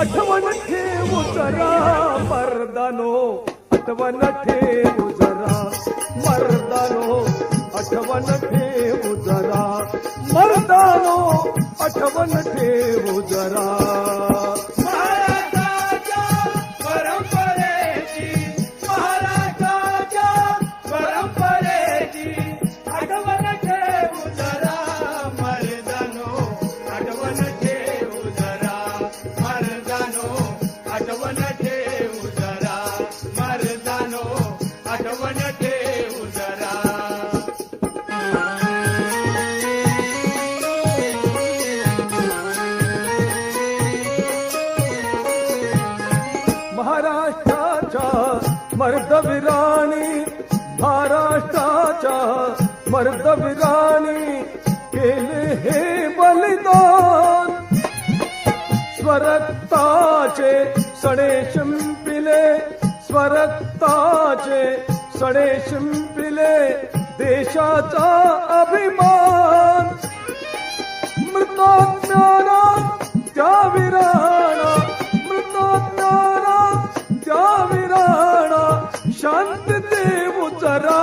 आठवण ठेव जरा मर्दानो आठवण ठेव जरा मर्दानो आठवण ठेव जरा मर्दानो आठवण ठेव जरा. मर्दविराणी महाराष्ट्राच्या मर्दविराणी केले हे बलिदान. स्वरक्ताचे सडे शिंपिले स्वरक्ताचे सडे शिंपिले देशाचा अभिमान. मृतात्म्याला देऊ जरा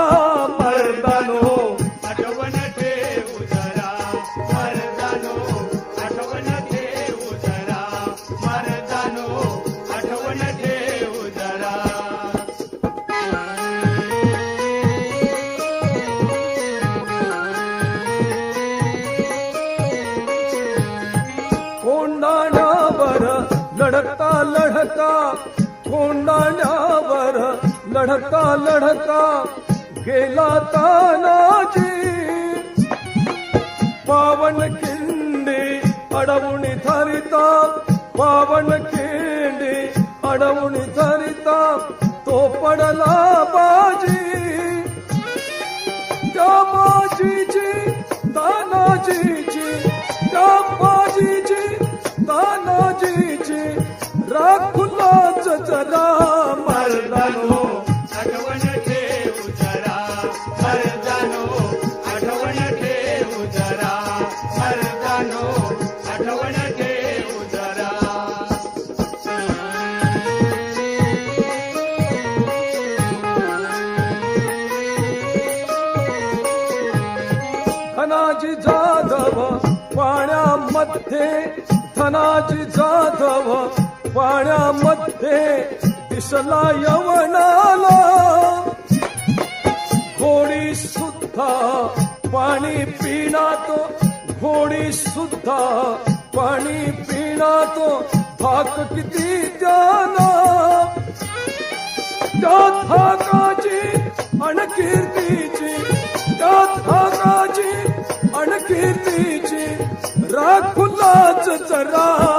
मर्दानो. आठवण ठेवू जरा मर्दानो. आठवण ठेवू जरा मर्दानो. आठवण ठेवू जरा. कोंडाण्यावर लढता लढता. कोंडाण्यावर लढता लढता गेला तानाजी. पावन खिंडी अडवून धरिता पावन खिंडी अडवून धरिता तो पडला बा धनाजी जाधव पाण्यामध्ये. धनाजी जाधव पाण्यामध्ये. दिसला यवनाला. घोडी सुद्धा पाणी पिणातो घोडी सुद्धा पाणी पिणातो भाक किती त्याला. त्या थाकाची अणकीर्तीची त्या थाकाची अणकीर्तीची राखुलाच जरा.